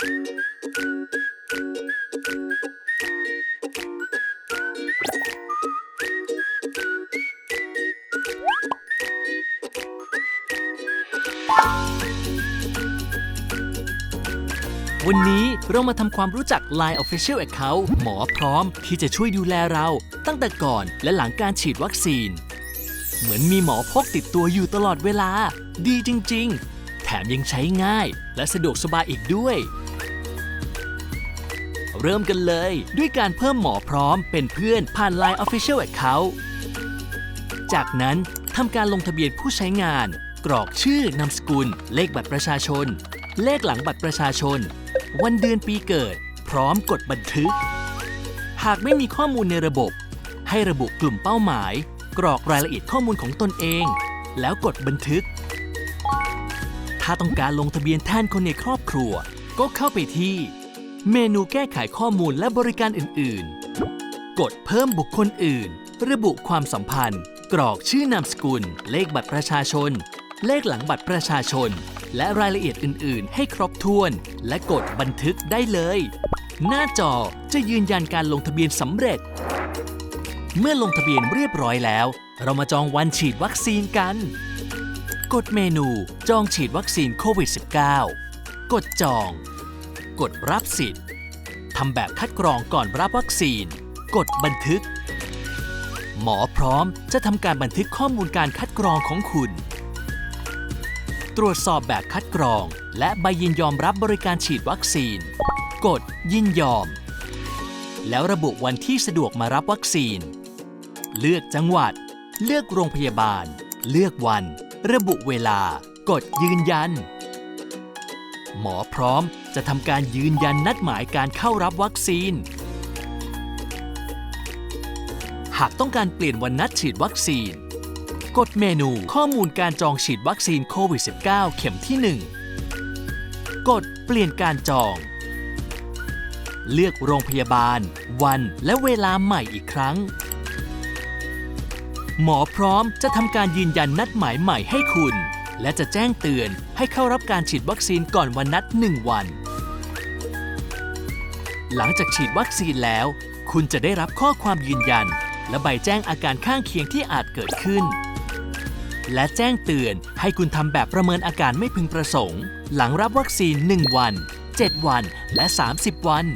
วันนี้เรามาทำความรู้จัก Line Official Account หมอพร้อมที่จะช่วยดูแลเรา ตั้งแต่ก่อนและหลังการฉีดวัคซีน เหมือนมีหมอพกติดตัวอยู่ตลอดเวลา ดีจริง ๆ แถมยังใช้ง่ายและสะดวกสบายอีกด้วย เริ่มกันเลย ด้วยการเพิ่มหมอพร้อมเป็นเพื่อนผ่าน Line Official Account จากนั้นทำการลงทะเบียนผู้ใช้งาน กรอกชื่อนามสกุล เลขบัตรประชาชน เลขหลังบัตรประชาชน วันเดือนปีเกิด พร้อมกดบันทึก หากไม่มีข้อมูลในระบบ ให้ระบุกลุ่มเป้าหมาย กรอกรายละเอียดข้อมูลของตนเอง แล้วกดบันทึก ถ้าต้องการลงทะเบียนแทนคนในครอบครัว ก็เข้าไปที่ เมนูแก้ไขข้อมูลและบริการอื่น ๆ กดเพิ่มบุคคลอื่น ระบุความสัมพันธ์ กรอกชื่อนามสกุล เลขบัตรประชาชน เลขหลังบัตรประชาชน และรายละเอียดอื่น ๆ ให้ครบถ้วน และกดบันทึกได้เลย หน้าจอจะยืนยันการลงทะเบียนสำเร็จ เมื่อลงทะเบียนเรียบร้อยแล้ว เรามาจองวันฉีดวัคซีนกัน กดเมนูจองฉีดวัคซีนโควิด -19 กดจอง กดรับสิทธิ์ทำแบบคัดกรองก่อนรับวัคซีน กดบันทึก หมอพร้อมจะทำการบันทึกข้อมูลการคัดกรองของคุณ ตรวจสอบแบบคัดกรอง และใบยินยอมรับบริการฉีดวัคซีน กดยินยอม แล้วระบุวันที่สะดวกมารับวัคซีน เลือกจังหวัด เลือกโรงพยาบาล เลือกวัน ระบุเวลา กดยืนยัน หมอพร้อมจะทำการยืนยันนัดหมายการเข้ารับวัคซีน หากต้องการเปลี่ยนวันนัดฉีดวัคซีน กดเมนูข้อมูลการจองฉีดวัคซีนโควิด -19 เข็มที่ 1 กดเปลี่ยนการจอง เลือกโรงพยาบาล วันและเวลาใหม่อีกครั้ง หมอพร้อมจะทำการยืนยันนัดหมายใหม่ให้คุณ และจะแจ้งเตือนให้เข้ารับการฉีดวัคซีนก่อนวันนัด 1 วัน หลังจากฉีดวัคซีนแล้ว คุณจะได้รับข้อความยืนยัน และใบแจ้งอาการข้างเคียงที่อาจเกิดขึ้น และแจ้งเตือนให้คุณทำแบบประเมินอาการไม่พึงประสงค์ หลังรับวัคซีน 1 วัน 7 วัน และ 30 วัน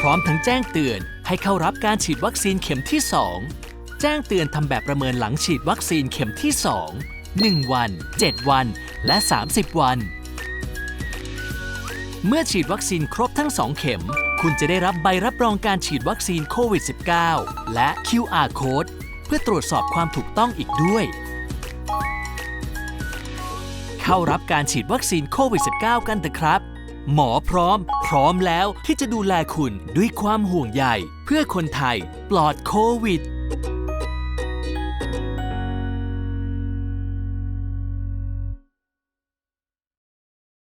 พร้อมทั้งแจ้งเตือนให้เข้ารับการฉีดวัคซีนเข็มที่ 2 แจ้งเตือนทำแบบประเมินหลังฉีดวัคซีนเข็มที่ 2 1 วัน 7 วัน และ 30 วัน เมื่อฉีดวัคซีนครบทั้ง 2 เข็ม คุณจะได้รับใบรับรองการฉีดวัคซีนโควิด -19 และ QR code เพื่อตรวจสอบความถูกต้องอีกด้วย เข้ารับการฉีดวัคซีนโควิด -19 กันเถอะครับ หมอพร้อม พร้อมแล้วที่จะดูแลคุณด้วยความห่วงใยเพื่อคนไทยปลอดโควิด